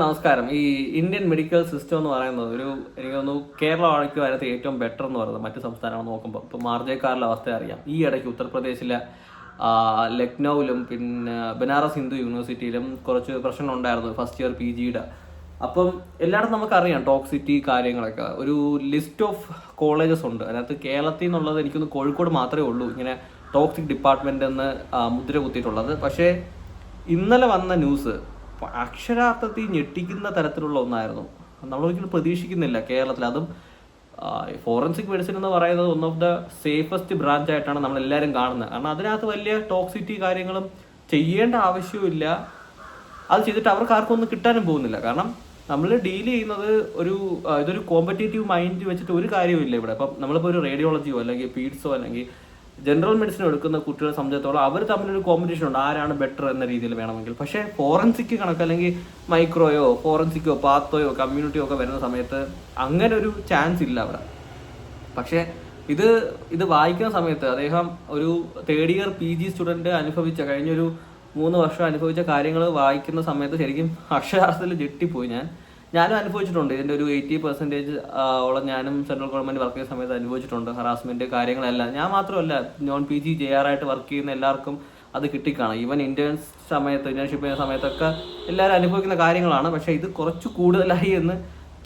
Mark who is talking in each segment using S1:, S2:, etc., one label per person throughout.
S1: നമസ്കാരം. ഈ Indian medical system എന്ന് പറയുന്നത് ഒരു എനിക്ക് തോന്നുന്നു കേരളമാണെങ്കിൽ അതിനകത്ത് ഏറ്റവും ബെറ്റർ എന്ന് പറയുന്നത് മറ്റു സംസ്ഥാനങ്ങൾ നോക്കുമ്പോൾ ഇപ്പോൾ മാർജേക്കാരിലെ അവസ്ഥ അറിയാം. ഈ ഇടയ്ക്ക് ഉത്തർപ്രദേശിലെ ലക്നൌവിലും പിന്നെ ബനാറസ് ഹിന്ദു യൂണിവേഴ്സിറ്റിയിലും കുറച്ച് പ്രശ്നമുണ്ടായിരുന്നു ഫസ്റ്റ് ഇയർ പി ജിയുടെ അപ്പം എല്ലായിടത്തും നമുക്കറിയാം ടോക്സിറ്റി കാര്യങ്ങളൊക്കെ. ഒരു ലിസ്റ്റ് ഓഫ് കോളേജസ് ഉണ്ട്. അതിനകത്ത് കേരളത്തിൽ നിന്നുള്ളത് എനിക്കൊന്ന് കോഴിക്കോട് മാത്രമേ ഉള്ളൂ. ഇങ്ങനെ ടോക്സിക് ഡിപ്പാർട്ട്മെന്റ് എന്ന് മുദ്ര കുത്തിയിട്ടുള്ളത്. പക്ഷേ ഇന്നലെ വന്ന ന്യൂസ് അക്ഷരാർത്ഥത്തിൽ ഞെട്ടിക്കുന്ന തരത്തിലുള്ള ഒന്നായിരുന്നു. നമ്മളൊരിക്കലും പ്രതീക്ഷിക്കുന്നില്ല കേരളത്തിൽ. അതും ഫോറൻസിക് മെഡിസിൻ എന്ന് പറയുന്നത് one of the safest branch ആയിട്ടാണ് നമ്മൾ എല്ലാവരും കാണുന്നത്. കാരണം അതിനകത്ത് വലിയ ടോക്സിറ്റി കാര്യങ്ങളും ചെയ്യേണ്ട ആവശ്യമില്ല അത് ചെയ്തിട്ട് അവർക്ക് ആർക്കും ഒന്നും കിട്ടാനും പോകുന്നില്ല. കാരണം നമ്മൾ ഡീൽ ചെയ്യുന്നത് ഒരു ഇതൊരു കോമ്പറ്റേറ്റീവ് മൈൻഡ് വെച്ചിട്ട് ഒരു കാര്യമില്ല ഇവിടെ. അപ്പം നമ്മളിപ്പോൾ ഒരു റേഡിയോളജിയോ അല്ലെങ്കിൽ പീഡ്സോ അല്ലെങ്കിൽ ജനറൽ മെഡിസിൻ എടുക്കുന്ന കുട്ടികളെ സംബന്ധിച്ചിടത്തോളം അവർ തമ്മിലൊരു കോമ്പറ്റീഷൻ ഉണ്ട്. ആരാണ് ബെറ്റർ എന്ന രീതിയിൽ വേണമെങ്കിൽ. പക്ഷേ ഫോറൻസിക് കണക്ക് അല്ലെങ്കിൽ മൈക്രോയോ ഫോറൻസിക്കോ പാത്തോയോ കമ്മ്യൂണിറ്റിയോ ഒക്കെ വരുന്ന സമയത്ത് അങ്ങനെ ഒരു ചാൻസ് ഇല്ല അവിടെ. പക്ഷേ ഇത് ഇത് വായിക്കുന്ന സമയത്ത് അദ്ദേഹം ഒരു third year P G student അനുഭവിച്ച കഴിഞ്ഞൊരു മൂന്ന് വർഷം അനുഭവിച്ച കാര്യങ്ങൾ വായിക്കുന്ന സമയത്ത് ശരിക്കും അക്ഷരാർത്ഥത്തിൽ ഞെട്ടിപ്പോയി ഞാൻ. ഞാനും അനുഭവിച്ചിട്ടുണ്ട്. ഇതിന്റെ ഒരു എയ്റ്റി പെർസെന്റേജ് ഓളം ഞാനും സെൻട്രൽ ഗവൺമെന്റ് വർക്ക് ചെയ്യുന്ന സമയത്ത് അനുഭവിച്ചിട്ടുണ്ട്. ഹറാസ്മെന്റ് കാര്യങ്ങളെല്ലാം. ഞാൻ മാത്രമല്ല non P G J R ആയിട്ട് വർക്ക് ചെയ്യുന്ന എല്ലാവർക്കും അത് കിട്ടിക്കാണും. ഈവൻ ഇന്റേൺസ് സമയത്ത് ഇന്റേൺഷിപ്പ് ചെയ്യുന്ന സമയത്തൊക്കെ എല്ലാവരും അനുഭവിക്കുന്ന കാര്യങ്ങളാണ്. പക്ഷേ ഇത് കുറച്ച് കൂടുതലായി എന്ന്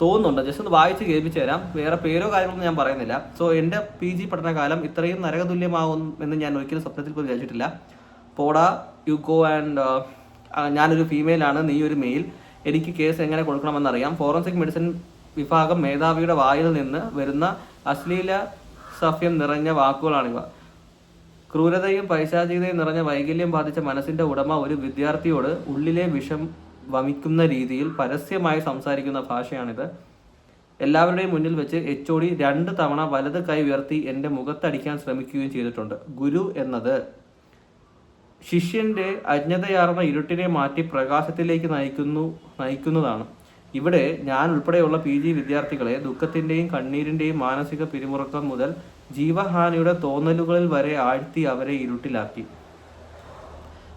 S1: തോന്നുന്നുണ്ട്. ജസ്റ്റ് ഒന്ന് വായിച്ച് കേൾപ്പിച്ചു തരാം. വേറെ പേരോ കാര്യങ്ങളൊന്നും ഞാൻ പറയുന്നില്ല. സോ എന്റെ പി ജി പഠനകാലം ഇത്രയും നരകതുല്യമാകും എന്ന് ഞാൻ ഒരിക്കലും സ്വപ്നത്തിൽ പോലും വിചാരിച്ചിട്ടില്ല. പോടാ യു ഗോ ആൻഡ് ഞാനൊരു ഫീമെയിലാണ് നീ ഒരു മെയിൽ എനിക്ക് കേസ് എങ്ങനെ കൊടുക്കണമെന്നറിയാം. ഫോറൻസിക് മെഡിസിൻ വിഭാഗം മേധാവിയുടെ വായിൽ നിന്ന് വരുന്ന അശ്ലീല സഫ്യം നിറഞ്ഞ വാക്കുകളാണിവ. ക്രൂരതയും പൈശാചികതയും നിറഞ്ഞ വൈകല്യം ബാധിച്ച മനസ്സിന്റെ ഉടമ ഒരു വിദ്യാർത്ഥിയോട് ഉള്ളിലെ വിഷം വമിക്കുന്ന രീതിയിൽ പരസ്യമായി സംസാരിക്കുന്ന ഭാഷയാണിത്. എല്ലാവരുടെയും മുന്നിൽ വെച്ച് എച്ച് ഒ ഡി രണ്ട് തവണ വലത് കൈ ഉയർത്തി എന്റെ മുഖത്തടിക്കാൻ ശ്രമിക്കുകയും ചെയ്തിട്ടുണ്ട്. ഗുരു എന്നത് ശിഷ്യന്റെ അജ്ഞതയാർന്ന ഇരുട്ടിനെ മാറ്റി പ്രകാശത്തിലേക്ക് നയിക്കുന്നു നയിക്കുന്നതാണ്. ഇവിടെ ഞാൻ ഉൾപ്പെടെയുള്ള പി ജി വിദ്യാർത്ഥികളെ ദുഃഖത്തിന്റെയും കണ്ണീരിന്റെയും മാനസിക പിരിമുറുക്കം മുതൽ ജീവഹാനിയുടെ തോന്നലുകളിൽ വരെ ആഴ്ത്തി അവരെ ഇരുട്ടിലാക്കി.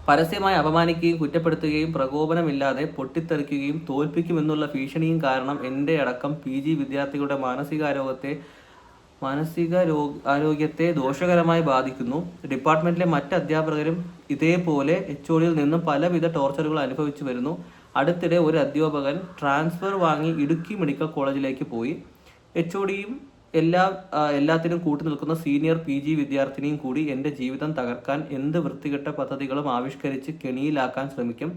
S1: പരസ്യമായി അപമാനിക്കുകയും കുറ്റപ്പെടുത്തുകയും പ്രകോപനമില്ലാതെ പൊട്ടിത്തെറിക്കുകയും തോൽപ്പിക്കുമെന്നുള്ള ഭീഷണിയും കാരണം എന്റെ അടക്കം പി ജി വിദ്യാർത്ഥികളുടെ മാനസികാരോഗ്യത്തെ മാനസിക ആരോഗ്യത്തെ ദോഷകരമായി ബാധിക്കുന്നു. ഡിപ്പാർട്ട്മെന്റിലെ മറ്റ് അധ്യാപകരും ഇതേപോലെ എച്ച് ഒടിയിൽ നിന്നും പലവിധ ടോർച്ചറുകൾ അനുഭവിച്ചു വരുന്നു. അടുത്തിടെ ഒരു അധ്യാപകൻ ട്രാൻസ്ഫർ വാങ്ങി ഇടുക്കി മെഡിക്കൽ കോളേജിലേക്ക് പോയി. എച്ച് ഒടിയും എല്ലാ എല്ലാത്തിനും കൂട്ടു നിൽക്കുന്ന സീനിയർ പി ജി വിദ്യാർത്ഥിനിയും കൂടി എന്റെ ജീവിതം തകർക്കാൻ എന്ത് വൃത്തികെട്ട പദ്ധതികളും ആവിഷ്കരിച്ച് കെണിയിലാക്കാൻ ശ്രമിക്കും.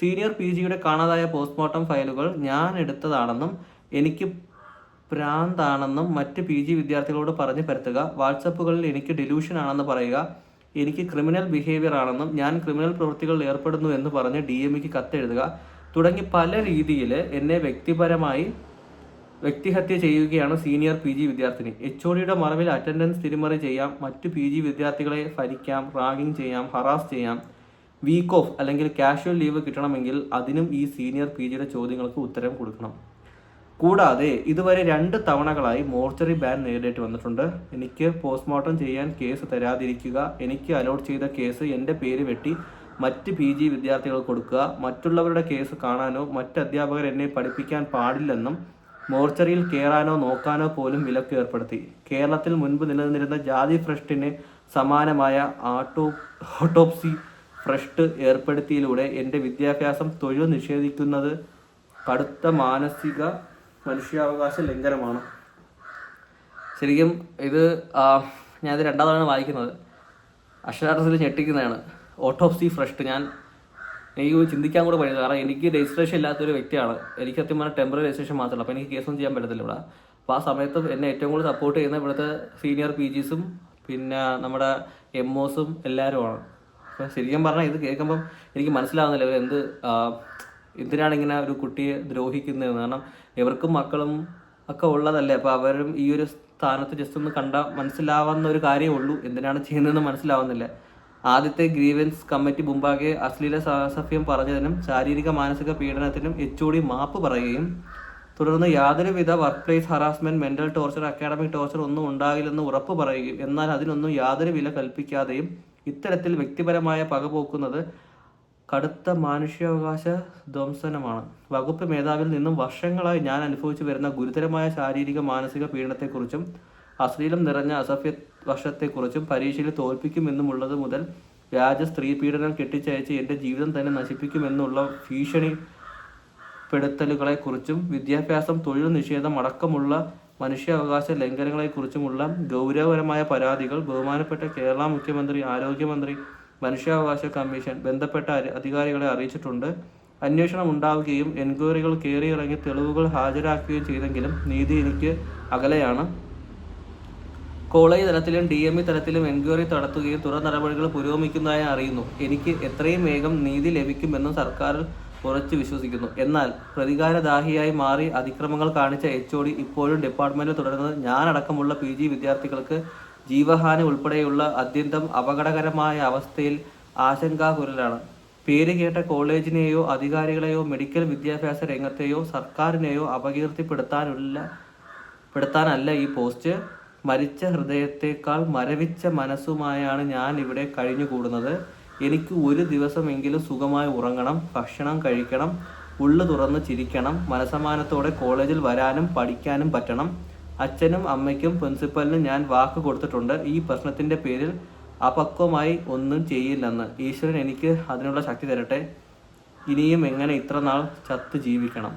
S1: സീനിയർ പി ജിയുടെ കാണാതായ പോസ്റ്റ്മോർട്ടം ഫയലുകൾ ഞാൻ എടുത്തതാണെന്നും എനിക്ക് ഭ്രാന്താണെന്നും മറ്റ് പി ജി വിദ്യാർത്ഥികളോട് പറഞ്ഞു പരത്തുക. വാട്സപ്പുകളിൽ എനിക്ക് ഡെലൂഷൻ ആണെന്ന് പറയുക. എനിക്ക് ക്രിമിനൽ ബിഹേവിയർ ആണെന്നും ഞാൻ ക്രിമിനൽ പ്രവൃത്തികളിൽ ഏർപ്പെടുന്നു എന്ന് പറഞ്ഞ് ഡി എം കത്തെഴുതുക തുടങ്ങി പല രീതിയിൽ എന്നെ വ്യക്തിപരമായി വ്യക്തിഹത്യ ചെയ്യുകയാണ് സീനിയർ പി ജി വിദ്യാർത്ഥിനി. എച്ച് ഒ ഡിയുടെ മറവിൽ അറ്റൻഡൻസ് തിരിമറി ചെയ്യാം. മറ്റു പി ജി വിദ്യാർത്ഥികളെ ഭരിക്കാം റാഗിംഗ് ചെയ്യാം ഹറാസ് ചെയ്യാം. വീക്ക് ഓഫ് അല്ലെങ്കിൽ കാഷ്വൽ ലീവ് കിട്ടണമെങ്കിൽ അതിനും ഈ സീനിയർ പി ജിയുടെ ചോദ്യങ്ങൾക്ക് ഉത്തരം കൊടുക്കണം. കൂടാതെ ഇതുവരെ രണ്ട് തവണകളായി മോർച്ചറി ബാൻ നേരിടേണ്ടി വന്നിട്ടുണ്ട്. എനിക്ക് പോസ്റ്റ്മോർട്ടം ചെയ്യാൻ കേസ് തരാതിരിക്കുക എനിക്ക് അലോട്ട് ചെയ്ത കേസ് എന്റെ പേര് വെട്ടി മറ്റ് പി ജി വിദ്യാർത്ഥികൾ കൊടുക്കുക മറ്റുള്ളവരുടെ കേസ് കാണാനോ മറ്റ് അധ്യാപകർ എന്നെ പഠിപ്പിക്കാൻ പാടില്ലെന്നും മോർച്ചറിയിൽ കയറാനോ നോക്കാനോ പോലും വിലക്ക് ഏർപ്പെടുത്തി. കേരളത്തിൽ മുൻപ് നിലനിന്നിരുന്ന ജാതി ഫ്രഷ്ടിന് സമാനമായ ആട്ടോ ഓട്ടോപ്സി ഫ്രഷ്ട് ഏർപ്പെടുത്തിയിലൂടെ എന്റെ വിദ്യാഭ്യാസം തൊഴിൽ നിഷേധിക്കുന്നത് കടുത്ത മാനസിക മനുഷ്യാവകാശ ലംഘനമാണ്. ശരിക്കും ഇത് ഞാനിത് രണ്ടാം തവണ വായിക്കുന്നത്. അക്ഷരാർത്ഥത്തിൽ ഞെട്ടിക്കുന്നതാണ്. ഓട്ടോപ്സി ഫ്രഷ് ഞാൻ എനിക്ക് ചിന്തിക്കാൻ കൂടെ പറ്റില്ല. കാരണം എനിക്ക് രജിസ്ട്രേഷൻ ഇല്ലാത്തൊരു വ്യക്തിയാണ്. എനിക്ക് സത്യം പറഞ്ഞാൽ ടെമ്പററി രജിസ്ട്രേഷൻ മാത്രമല്ല. അപ്പോൾ എനിക്ക് കേസൊന്നും ചെയ്യാൻ പറ്റത്തില്ല ഇവിടെ. അപ്പോൾ ആ സമയത്ത് എന്നെ ഏറ്റവും കൂടുതൽ സപ്പോർട്ട് ചെയ്യുന്ന ഇവിടുത്തെ സീനിയർ പി ജിസും പിന്നെ നമ്മുടെ എം ഒസും എല്ലാവരുമാണ്. അപ്പോൾ ശരിക്കും പറഞ്ഞാൽ ഇത് കേൾക്കുമ്പം എനിക്ക് മനസ്സിലാവുന്നില്ല ഇവർ എന്ത് എന്തിനാണ് ഇങ്ങനെ ഒരു കുട്ടിയെ ദ്രോഹിക്കുന്നത് കാരണം ഇവർക്കും മക്കളും ഒക്കെ ഉള്ളതല്ലേ? അപ്പോൾ അവരും ഈ ഒരു സ്ഥാനത്ത് ജസ്റ്റ് ഒന്ന് കണ്ട മനസ്സിലാവുന്ന ഒരു കാര്യമേ ഉള്ളൂ. എന്തിനാണ് ചെയ്യുന്നതെന്ന് മനസ്സിലാവുന്നില്ല. ആദ്യത്തെ ഗ്രീവൻസ് കമ്മിറ്റി മുമ്പാകെ അശ്ലീല സഫ്യം പറഞ്ഞതിനും ശാരീരിക മാനസിക പീഡനത്തിനും എച്ച് ഡി മാപ്പ് പറയുകയും തുടർന്ന് യാതൊരുവിധ work place harassment mental torture academic torture ഒന്നും ഉണ്ടാകില്ലെന്ന് ഉറപ്പ് പറയുകയും എന്നാൽ അതിനൊന്നും യാതൊരു വില കൽപ്പിക്കാതെയും ഇത്തരത്തിൽ വ്യക്തിപരമായ പക പോക്കുന്നത് കടുത്ത മാനുഷ്യാവകാശ ധ്വംസനമാണ്. വകുപ്പ് മേധാവിൽ നിന്നും വർഷങ്ങളായി ഞാൻ അനുഭവിച്ചു വരുന്ന ഗുരുതരമായ ശാരീരിക മാനസിക പീഡനത്തെക്കുറിച്ചും അശ്ലീലം നിറഞ്ഞ അസഭ്യ വർഷത്തെക്കുറിച്ചും പരീക്ഷയിൽ തോൽപ്പിക്കുമെന്നുമുള്ളത് മുതൽ വ്യാജ സ്ത്രീ പീഡനം കെട്ടിച്ചയച്ച് എന്റെ ജീവിതം തന്നെ നശിപ്പിക്കുമെന്നുള്ള ഭീഷണി പെടുത്തലുകളെക്കുറിച്ചും വിദ്യാഭ്യാസം തൊഴിൽ നിഷേധം അടക്കമുള്ള മനുഷ്യാവകാശ ലംഘനങ്ങളെക്കുറിച്ചുമുള്ള ഗൗരവപരമായ പരാതികൾ ബഹുമാനപ്പെട്ട കേരള മുഖ്യമന്ത്രി ആരോഗ്യമന്ത്രി മനുഷ്യാവകാശ കമ്മീഷൻ ബന്ധപ്പെട്ട അധികാരികളെ അറിയിച്ചിട്ടുണ്ട്. അന്വേഷണം ഉണ്ടാവുകയും എൻക്വയറികൾ കയറിയിറങ്ങി തെളിവുകൾ ഹാജരാക്കുകയും ചെയ്തെങ്കിലും നീതി എനിക്ക് അകലെയാണ്. കോളേജ് തലത്തിലും ഡി എം ഇ തലത്തിലും എൻക്വയറി നടത്തുകയും തുടർ നടപടികൾ പുരോഗമിക്കുന്നതായി അറിയുന്നു. എനിക്ക് എത്രയും വേഗം നീതി ലഭിക്കുമെന്നും സർക്കാർ ഉറച്ചു വിശ്വസിക്കുന്നു. എന്നാൽ പ്രതികാരദാഹിയായി മാറി അതിക്രമങ്ങൾ കാണിച്ച എച്ച് ഒ ഡി ഇപ്പോഴും ഡിപ്പാർട്ട്മെന്റിൽ തുടരുന്നത് ഞാനടക്കമുള്ള പി ജി വിദ്യാർത്ഥികൾക്ക് ജീവഹാനി ഉൾപ്പെടെയുള്ള അത്യന്തം അപകടകരമായ അവസ്ഥയിൽ ആശങ്കാകുരലാണ് പേര് കേട്ട കോളേജിനെയോ അധികാരികളെയോ മെഡിക്കൽ വിദ്യാഭ്യാസ രംഗത്തെയോ സർക്കാരിനെയോ അപകീർത്തിപ്പെടുത്താനുള്ള പെടുത്താനല്ല ഈ പോസ്റ്റ്. മരിച്ച ഹൃദയത്തേക്കാൾ മരവിച്ച മനസ്സുമായാണ് ഞാൻ ഇവിടെ കഴിഞ്ഞുകൂടുന്നത്. എനിക്ക് ഒരു ദിവസമെങ്കിലും സുഖമായി ഉറങ്ങണം ഭക്ഷണം കഴിക്കണം ഉള്ളു തുറന്ന് ചിരിക്കണം മനസമാനത്തോടെ കോളേജിൽ വരാനും പഠിക്കാനും പറ്റണം. അച്ഛനും അമ്മയ്ക്കും പ്രിൻസിപ്പലിനും ഞാൻ വാക്ക് കൊടുത്തിട്ടുണ്ട്. ഈ പ്രശ്നത്തിന്റെ പേരിൽ അപക്വമായി ഒന്നും ചെയ്യില്ലെന്ന്. ഈശ്വരൻ എനിക്ക് അതിനുള്ള ശക്തി തരട്ടെ. ഇനിയും എങ്ങനെ ഇത്ര നാൾ ചത്ത് ജീവിക്കണം?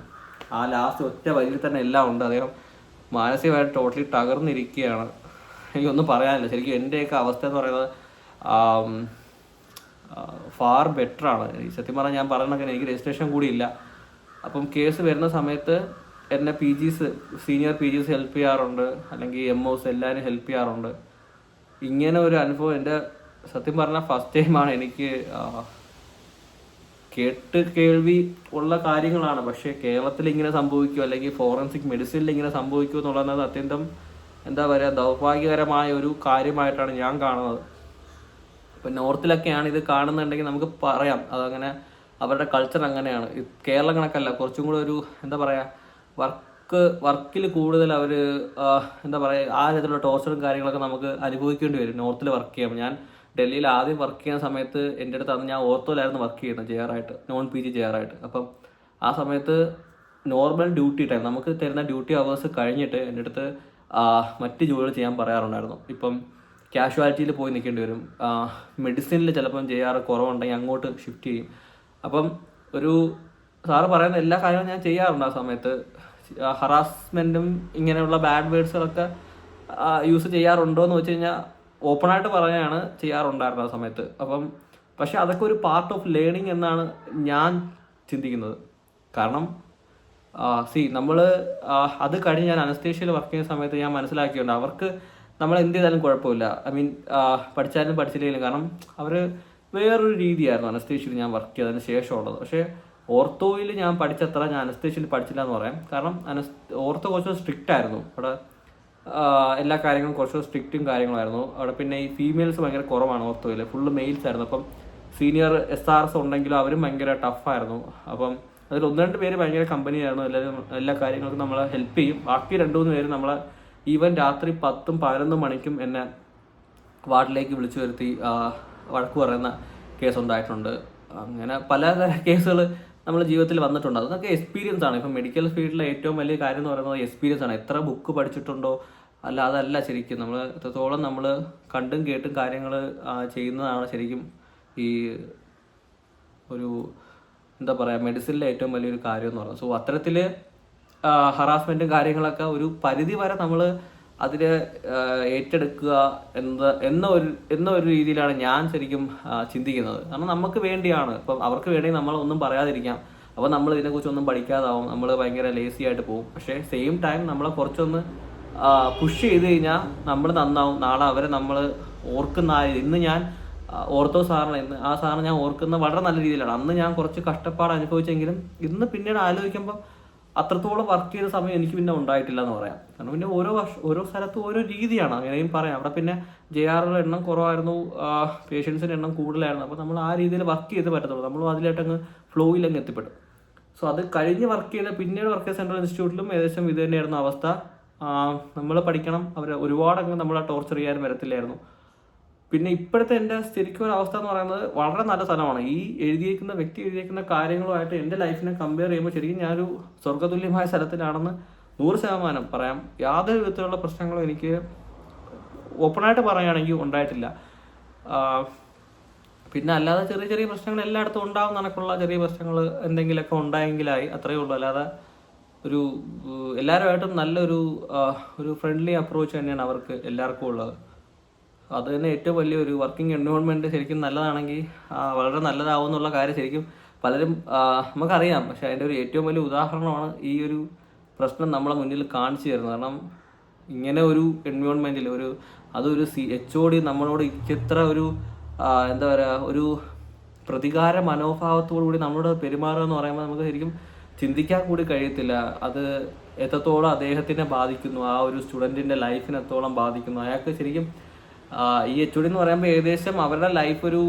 S1: ആ ലാസ്റ്റ് ഒറ്റ വരിയിൽ തന്നെ എല്ലാം ഉണ്ട്. അദ്ദേഹം മാനസികമായിട്ട് ടോട്ടലി തകർന്നിരിക്കുകയാണ്. എനിക്കൊന്നും പറയാനില്ല. ശരിക്കും എന്റെയൊക്കെ അവസ്ഥ എന്ന് പറയുന്നത് ഫാർ ബെറ്റർ ആണ്. സത്യം പറഞ്ഞാൽ ഞാൻ പറയുന്നത് എനിക്ക് രജിസ്ട്രേഷൻ കൂടിയില്ല അപ്പം കേസ് വരുന്ന സമയത്ത് എന്നെ പി ജിസ് സീനിയർ പി ജിസ് ഹെൽപ്പ് ചെയ്യാറുണ്ട്. അല്ലെങ്കിൽ എം ഒസ് എല്ലാവരും ഹെൽപ്പ് ചെയ്യാറുണ്ട്. ഇങ്ങനെ ഒരു അനുഭവം എന്റെ സത്യം പറഞ്ഞാൽ ഫസ്റ്റ് ടൈമാണ് എനിക്ക് കേട്ട് കേൾവി ഉള്ള കാര്യങ്ങളാണ്. പക്ഷേ കേരളത്തിൽ ഇങ്ങനെ സംഭവിക്കുമോ അല്ലെങ്കിൽ ഫോറൻസിക് മെഡിസിനിൽ ഇങ്ങനെ സംഭവിക്കുമോ എന്നുള്ളത് അത്യന്തം എന്താ പറയുക ദൗർഭാഗ്യകരമായ ഒരു കാര്യമായിട്ടാണ് ഞാൻ കാണുന്നത്. ഇപ്പം നോർത്തിലൊക്കെയാണ് ഇത് കാണുന്നുണ്ടെങ്കിൽ നമുക്ക് പറയാം. അതങ്ങനെ അവരുടെ കൾച്ചർ അങ്ങനെയാണ്. കേരളം കണക്കല്ല കുറച്ചും കൂടെ ഒരു എന്താ പറയുക വർക്ക് വർക്കിൽ കൂടുതൽ അവർ എന്താ പറയുക ആ രീതിയിലുള്ള ടോർച്ചറും കാര്യങ്ങളൊക്കെ നമുക്ക് അനുഭവിക്കേണ്ടി വരും. നോർത്തിൽ വർക്ക് ചെയ്യുമ്പോൾ ഞാൻ ഡൽഹിയിൽ ആദ്യം വർക്ക് ചെയ്യുന്ന സമയത്ത് എന്റെ അടുത്ത് അന്ന് ഞാൻ ഓർത്തോയിലായിരുന്നു വർക്ക് ചെയ്യുന്നത് ജെ ആയിട്ട് നോൺ പി ജി ജെ ആയിട്ട് അപ്പം ആ സമയത്ത് നോർമൽ ഡ്യൂട്ടി ടൈം നമുക്ക് തരുന്ന ഡ്യൂട്ടി അവേഴ്സ് കഴിഞ്ഞിട്ട് എന്റെ അടുത്ത് മറ്റ് ജോലികൾ ചെയ്യാൻ പറയാറുണ്ടായിരുന്നു. ഇപ്പം കാഷ്വാലിറ്റിയിൽ പോയി നിൽക്കേണ്ടി വരും. മെഡിസിനിൽ ചിലപ്പം ജെ ആർ കുറവുണ്ടെങ്കിൽ അങ്ങോട്ട് ഷിഫ്റ്റ് ചെയ്യും. അപ്പം ഒരു സാറ് പറയുന്ന എല്ലാ കാര്യങ്ങളും ഞാൻ ചെയ്യാറുണ്ട് ആ സമയത്ത്. ഹറാസ്മെന്റും ഇങ്ങനെയുള്ള ബാഡ് വേർഡ്സുകളൊക്കെ യൂസ് ചെയ്യാറുണ്ടോ എന്ന് വെച്ച് കഴിഞ്ഞാൽ ഓപ്പണായിട്ട് പറയാനാണ് ചെയ്യാറുണ്ടായിരുന്നത് ആ സമയത്ത്. അപ്പം പക്ഷെ അതൊക്കെ ഒരു പാർട്ട് ഓഫ് ലേണിംഗ് എന്നാണ് ഞാൻ ചിന്തിക്കുന്നത്. കാരണം സി നമ്മൾ അത് കഴിഞ്ഞ് ഞാൻ അനസ്തേഷ്യയിൽ വർക്ക് ചെയ്യുന്ന സമയത്ത് ഞാൻ മനസ്സിലാക്കിയുണ്ട് അവർക്ക് നമ്മൾ എന്ത് ചെയ്താലും കുഴപ്പമില്ല. ഐ മീൻ പഠിച്ചാലും പഠിച്ചില്ലെങ്കിലും. കാരണം അവർ വേറൊരു രീതിയായിരുന്നു അനസ്തേഷ്യയിൽ ഞാൻ വർക്ക് ചെയ്തതിന് ശേഷമുള്ളത്. പക്ഷേ ഓർത്തോയിൽ ഞാൻ പഠിച്ചത്ര ഞാൻ അനസ്തേഷ്യയിൽ പഠിച്ചില്ല എന്ന് പറയാം. കാരണം അനസ് ഓർത്തോ കുറച്ച് സ്ട്രിക്റ്റ് ആയിരുന്നു. അവിടെ എല്ലാ കാര്യങ്ങളും കുറച്ച് സ്ട്രിക്റ്റും കാര്യങ്ങളായിരുന്നു അവിടെ പിന്നെ ഈ ഫീമെയിൽസ് ഭയങ്കര കുറവാണ് ഓർത്തോയിൽ ഫുള്ള് മെയിൽസ് ആയിരുന്നു. അപ്പം സീനിയർ എസ് ആർ എസ് ഉണ്ടെങ്കിലും അവരും ഭയങ്കര ടഫായിരുന്നു അപ്പം അതിൽ ഒന്ന് രണ്ട് പേര് ഭയങ്കര കമ്പനിയായിരുന്നു എല്ലാവരും എല്ലാ കാര്യങ്ങൾക്കും നമ്മളെ ഹെൽപ്പ് ചെയ്യും. ബാക്കി രണ്ടു മൂന്ന് പേര് നമ്മളെ ഈവൻ രാത്രി പത്തും പതിനൊന്നും മണിക്കും എന്നെ വാർഡിലേക്ക് വിളിച്ചു വരുത്തി വഴക്ക് പറയുന്ന കേസ് ഉണ്ടായിട്ടുണ്ട്. അങ്ങനെ പല കേസുകൾ നമ്മുടെ ജീവിതത്തിൽ വന്നിട്ടുണ്ട്. അതൊക്കെ എക്സ്പീരിയൻസ് ആണ്. ഇപ്പം മെഡിക്കൽ ഫീൽഡിലെ ഏറ്റവും വലിയ കാര്യം എന്ന് പറയുന്നത് എക്സ്പീരിയൻസ് ആണ്. എത്ര ബുക്ക് പഠിച്ചിട്ടുണ്ടോ? അല്ല അതല്ല ശരിക്കും നമ്മൾ എത്രത്തോളം നമ്മൾ കണ്ടും കേട്ടും കാര്യങ്ങൾ ചെയ്യുന്നതാണ് ശരിക്കും ഈ ഒരു എന്താ പറയുക മെഡിസിനിലെ ഏറ്റവും വലിയൊരു കാര്യം എന്ന് പറയുന്നത്. സോ അത്തരത്തിൽ ഹറാസ്മെന്റും കാര്യങ്ങളൊക്കെ ഒരു പരിധി വരെ നമ്മൾ അതിനെ ഏറ്റെടുക്കുക എന്നത് എന്ന ഒരു എന്ന ഒരു രീതിയിലാണ് ഞാൻ ശരിക്കും ചിന്തിക്കുന്നത്. കാരണം നമുക്ക് വേണ്ടിയാണ്. ഇപ്പം അവർക്ക് വേണ്ടി നമ്മൾ ഒന്നും പറയാതിരിക്കാം. അപ്പോൾ നമ്മൾ ഇതിനെക്കുറിച്ച് ഒന്നും പഠിക്കാതാവും. നമ്മൾ ഭയങ്കര ലേസി ആയിട്ട് പോകും. പക്ഷേ സെയിം ടൈം നമ്മളെ കുറച്ചൊന്ന് പുഷ് ചെയ്ത് കഴിഞ്ഞാൽ നമ്മൾ നന്നാവും. നാളെ അവരെ നമ്മൾ ഓർക്കുന്ന ആ ഇന്ന് ഞാൻ ഓർത്തോ സാറിനെ ഇന്ന് ആ സാറിനെ ഞാൻ ഓർക്കുന്ന വളരെ നല്ല രീതിയിലാണ്. അന്ന് ഞാൻ കുറച്ച് കഷ്ടപ്പാട് അനുഭവിച്ചെങ്കിലും ഇന്ന് പിന്നീട് ആലോചിക്കുമ്പോൾ അത്രത്തോളം വർക്ക് ചെയ്ത സമയം എനിക്ക് പിന്നെ ഉണ്ടായിട്ടില്ല എന്ന് പറയാം. കാരണം പിന്നെ ഓരോ വർഷം ഓരോ സ്ഥലത്തും ഓരോ രീതിയാണ്. അങ്ങനെയും പറയാം. അവിടെ പിന്നെ ജെ ആർ എണ്ണം കുറവായിരുന്നു. പേഷ്യൻസിന്റെ എണ്ണം കൂടുതലായിരുന്നു. അപ്പോൾ നമ്മൾ ആ രീതിയിൽ വർക്ക് ചെയ്ത് പറ്റത്തുള്ളൂ. നമ്മൾ അതിലായിട്ടങ്ങ് ഫ്ലോയിൽ അങ്ങ് എത്തിപ്പെടും. സോ അത് കഴിഞ്ഞ് വർക്ക് ചെയ്ത പിന്നീട് വർക്ക് ചെയ്ത സെൻട്രൽ ഇൻസ്റ്റിറ്റ്യൂട്ടിലും ഏകദേശം ഇത് തന്നെയായിരുന്നു അവസ്ഥ. നമ്മൾ പഠിക്കണം. അവർ ഒരുപാട് അങ്ങ് നമ്മളെ ടോർച്ചർ ചെയ്യാൻ വരത്തില്ലായിരുന്നു. പിന്നെ ഇപ്പോഴത്തെ എന്റെ ശരിക്കും ഒരു അവസ്ഥ എന്ന് പറയുന്നത് വളരെ നല്ല സ്ഥലമാണ്. ഈ എഴുതിയിരിക്കുന്ന വ്യക്തി എഴുതിയിരിക്കുന്ന കാര്യങ്ങളുമായിട്ട് എന്റെ ലൈഫിനെ കമ്പയർ ചെയ്യുമ്പോൾ ശരിക്കും ഞാനൊരു സ്വർഗതുല്യമായ സ്ഥലത്തിലാണെന്ന് നൂറ് ശതമാനം പറയാം. യാതൊരു വിധത്തിലുള്ള പ്രശ്നങ്ങളും എനിക്ക് ഓപ്പണായിട്ട് പറയുകയാണെങ്കിൽ ഉണ്ടായിട്ടില്ല. പിന്നെ അല്ലാതെ ചെറിയ ചെറിയ പ്രശ്നങ്ങൾ എല്ലായിടത്തും ഉണ്ടാവും നടക്കുള്ള ചെറിയ പ്രശ്നങ്ങൾ എന്തെങ്കിലുമൊക്കെ ഉണ്ടായെങ്കിലായി അത്രയേ ഉള്ളൂ. അല്ലാതെ ഒരു എല്ലാവരുമായിട്ടും നല്ലൊരു ഒരു ഫ്രണ്ട്ലി അപ്രോച്ച് തന്നെയാണ് അവർക്ക് എല്ലാവർക്കും ഉള്ളത്. അത് തന്നെ ഏറ്റവും വലിയൊരു വർക്കിംഗ് എൻവയോൺമെന്റ് ശരിക്കും നല്ലതാണെങ്കിൽ വളരെ നല്ലതാവും എന്നുള്ള കാര്യം ശരിക്കും പലരും നമുക്കറിയാം. പക്ഷെ അതിന്റെ ഒരു ഏറ്റവും വലിയ ഉദാഹരണമാണ് ഈ ഒരു പ്രശ്നം നമ്മളെ മുന്നിൽ കാണിച്ചു തരുന്നത്. കാരണം ഇങ്ങനെ ഒരു എൻവയോൺമെന്റിൽ ഒരു അതൊരു സി എച്ച് ഒ ഡി നമ്മളോട് ഇത്ര ഒരു എന്താ പറയുക ഒരു പ്രതികാര മനോഭാവത്തോടു കൂടി നമ്മളോട് പെരുമാറുക എന്ന് പറയുമ്പോൾ നമുക്ക് ശരിക്കും ചിന്തിക്കാൻ കൂടി കഴിയത്തില്ല. അത് എത്രത്തോളം അദ്ദേഹത്തിനെ ബാധിക്കുന്നു ആ ഒരു സ്റ്റുഡന്റിന്റെ ലൈഫിനെ എത്തോളം ബാധിക്കുന്നു. അയാൾക്ക് ശരിക്കും ഈ എച്ച് ഡി എന്ന് പറയുമ്പോൾ ഏകദേശം അവരുടെ ലൈഫ് ഒരു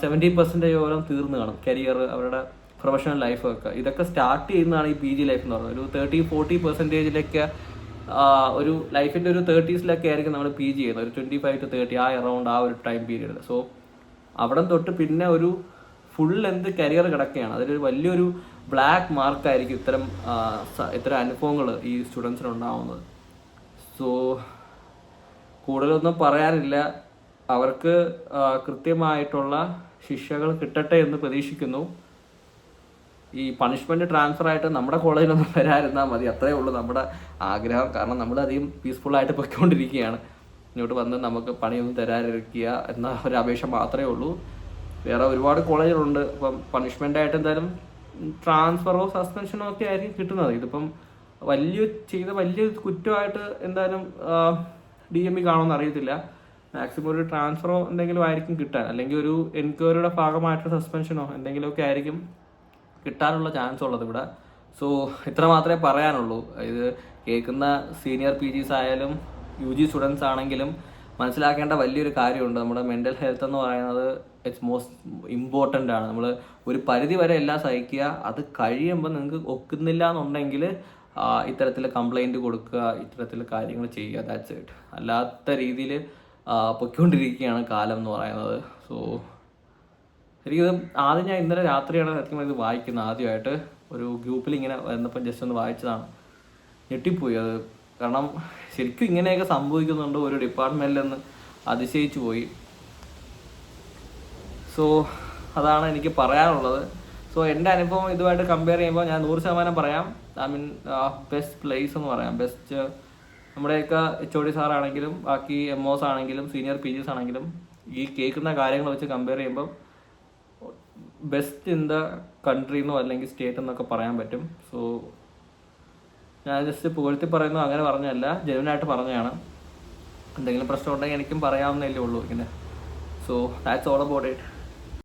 S1: സെവന്റി പെർസെന്റേജോളം തീർന്നു കാണും. കരിയർ അവരുടെ പ്രൊഫഷണൽ ലൈഫൊക്കെ ഇതൊക്കെ സ്റ്റാർട്ട് ചെയ്യുന്നതാണ് ഈ പി ജി ലൈഫ് എന്ന് പറയുന്നത്. ഒരു തേർട്ടി ഫോർട്ടി പെർസെന്റേജിലൊക്കെ ഒരു ലൈഫിന്റെ ഒരു തേർട്ടീസിലൊക്കെ ആയിരിക്കും നമ്മൾ പി ജി ചെയ്യുന്നത്. ഒരു ട്വന്റി ഫൈവ് ടു തേർട്ടി ആ എറൗണ്ട് ആ ഒരു ടൈം പീരീഡ് സോ അവിടെ തൊട്ട് പിന്നെ ഒരു ഫുൾ എന്ത് കരിയർ കിടക്കുകയാണ് അതിലൊരു വലിയൊരു ബ്ലാക്ക് മാർക്കായിരിക്കും ഇത്തരം ഇത്തരം അനുഭവങ്ങൾ ഈ സ്റ്റുഡൻസിനുണ്ടാവുന്നത് സോ കൂടുതലൊന്നും പറയാനില്ല. അവർക്ക് കൃത്യമായിട്ടുള്ള ശിക്ഷകൾ കിട്ടട്ടെ എന്ന് പ്രതീക്ഷിക്കുന്നു. ഈ പണിഷ്മെന്റ് ട്രാൻസ്ഫർ ആയിട്ട് നമ്മുടെ കോളേജിലൊന്നും വരാതിരുന്നാൽ മതി. അത്രേ ഉള്ളൂ നമ്മുടെ ആഗ്രഹം. കാരണം നമ്മൾ അധികം പീസ്ഫുൾ ആയിട്ട് പൊയ്ക്കൊണ്ടിരിക്കുകയാണ്. ഇങ്ങോട്ട് വന്ന് നമുക്ക് പണിയൊന്നും തരാതിരിക്കുക എന്ന ഒരു അപേക്ഷ മാത്രമേ ഉള്ളൂ. വേറെ ഒരുപാട് കോളേജുകളുണ്ട്. ഇപ്പം പണിഷ്മെന്റ് ആയിട്ട് എന്തായാലും ട്രാൻസ്ഫറോ സസ്പെൻഷനോ ഒക്കെ ആയിരിക്കും കിട്ടുന്നത്. ഇതിപ്പം വലിയ ചെയ്ത വലിയ കുറ്റമായിട്ട് എന്തായാലും ഡി എം ഇ കാണുമെന്ന് അറിയത്തില്ല. മാക്സിമം ഒരു ട്രാൻസ്ഫറോ എന്തെങ്കിലും ആയിരിക്കും കിട്ടാൻ. അല്ലെങ്കിൽ ഒരു എൻക്വയറിയുടെ ഭാഗമായിട്ടുള്ള സസ്പെൻഷനോ എന്തെങ്കിലുമൊക്കെ ആയിരിക്കും കിട്ടാനുള്ള ചാൻസ് ഉള്ളത് ഇവിടെ. സോ ഇത്ര മാത്രമേ പറയാനുള്ളൂ. ഇത് കേൾക്കുന്ന സീനിയർ പി ജിസ് ആയാലും യു ജി സ്റ്റുഡൻസ് ആണെങ്കിലും മനസ്സിലാക്കേണ്ട വലിയൊരു കാര്യമുണ്ട്. നമ്മുടെ മെന്റൽ ഹെൽത്ത് എന്ന് പറയുന്നത് ഇറ്റ്സ് മോസ്റ്റ് ഇമ്പോർട്ടന്റ് ആണ്. നമ്മൾ ഒരു പരിധി വരെ എല്ലാം സഹിക്കുക. അത് കഴിയുമ്പോൾ നിങ്ങൾക്ക് ഒക്കുന്നില്ല എന്നുണ്ടെങ്കിൽ ഇത്തരത്തിൽ കംപ്ലൈന്റ് കൊടുക്കുക ഇത്തരത്തിൽ കാര്യങ്ങൾ ചെയ്യുക ദാറ്റ്സ് ഇറ്റ് അല്ലാത്ത രീതിയിൽ പൊയ്ക്കൊണ്ടിരിക്കുകയാണ് കാലം എന്ന് പറയുന്നത്. സോ ശരിക്കും ആദ്യം ഞാൻ ഇന്നലെ രാത്രിയാണ് സത്യം ഇത് വായിക്കുന്നത്. ആദ്യമായിട്ട് ഒരു ഗ്രൂപ്പിൽ ഇങ്ങനെ വന്നപ്പോൾ ജസ്റ്റ് ഒന്ന് വായിച്ചതാണ്. ഞെട്ടിപ്പോയി. അത് കാരണം ശരിക്കും ഇങ്ങനെയൊക്കെ സംഭവിക്കുന്നുണ്ട്. ഒരു ഡിപ്പാർട്ട്മെന്റിലെന്ന് അതിശയിച്ചു പോയി. സോ അതാണ് എനിക്ക് പറയാനുള്ളത്. സോ എന്റെ അനുഭവം ഇതുമായിട്ട് കമ്പയർ ചെയ്യുമ്പോൾ ഞാൻ നൂറ് ശതമാനം പറയാം. ഐ മീൻ ബെസ്റ്റ് പ്ലേസ് എന്ന് പറയാം. ബെസ്റ്റ് നമ്മുടെയൊക്കെ എച്ച് ഒ ഡി സാറാണെങ്കിലും ബാക്കി എം ഒസ് ആണെങ്കിലും സീനിയർ പി ജിസ് ആണെങ്കിലും ഈ കേൾക്കുന്ന കാര്യങ്ങൾ വെച്ച് കമ്പയർ ചെയ്യുമ്പോൾ ബെസ്റ്റ് ഇൻ ദ കൺട്രി എന്നോ അല്ലെങ്കിൽ സ്റ്റേറ്റ് എന്നൊക്കെ പറയാൻ പറ്റും. സോ ഞാൻ ജസ്റ്റ് പുകഴ്ത്തി പറയുന്നു അങ്ങനെ പറഞ്ഞതല്ല. ജെനുവനായിട്ട് പറഞ്ഞതാണ്. എന്തെങ്കിലും പ്രശ്നം ഉണ്ടെങ്കിൽ എനിക്കും പറയാവുന്നതല്ലേ ഉള്ളൂ ഇങ്ങനെ. So that's all about it